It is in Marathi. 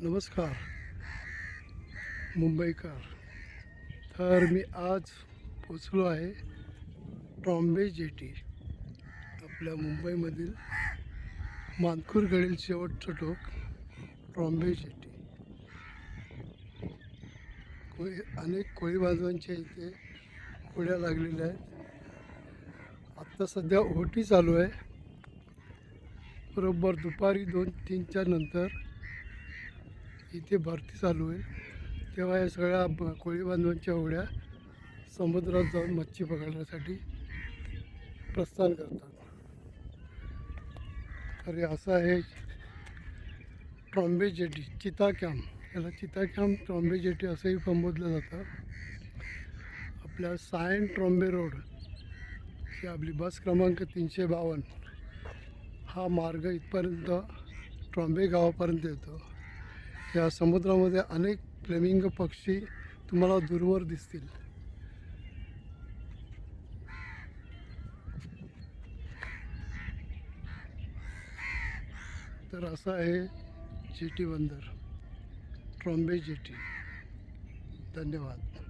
नमस्कार. मुंबईकर. तर मी आज पोचलो आहे ट्रॉम्बे जेटी आपल्या मुंबईमधील मानखूरकडील शेवटचं टोक ट्रॉम्बे जेटी. कोळी अनेक कोळी बांधवांच्या इथे होड्या लागलेल्या आहेत. आत्ता सध्या ओटी चालू आहे. बरोबर दुपारी दोन तीनच्या नंतर इथे भरती चालू आहे. तेव्हा या सगळ्या कोळी बांधवांच्या होड्या समुद्रात जाऊन मच्छी पकडण्यासाठी प्रस्थान करतात. अरे असं आहे ट्रॉम्बे जेटी चिता कॅम्प याला चिता कॅम्प ट्रॉम्बे जेटी असंही संबोधलं जातं. आपल्या सायन ट्रॉम्बे रोड ही आपली बस क्रमांक तीनशे बावन्न. हा मार्ग इथपर्यंत ट्रॉम्बे गावापर्यंत येतो. या समुद्रामध्ये अनेक फ्लेमिंग पक्षी तुम्हाला दूरवर दिसतील. तर असं आहे जेटी बंदर. ट्रॉम्बे जेटी. धन्यवाद.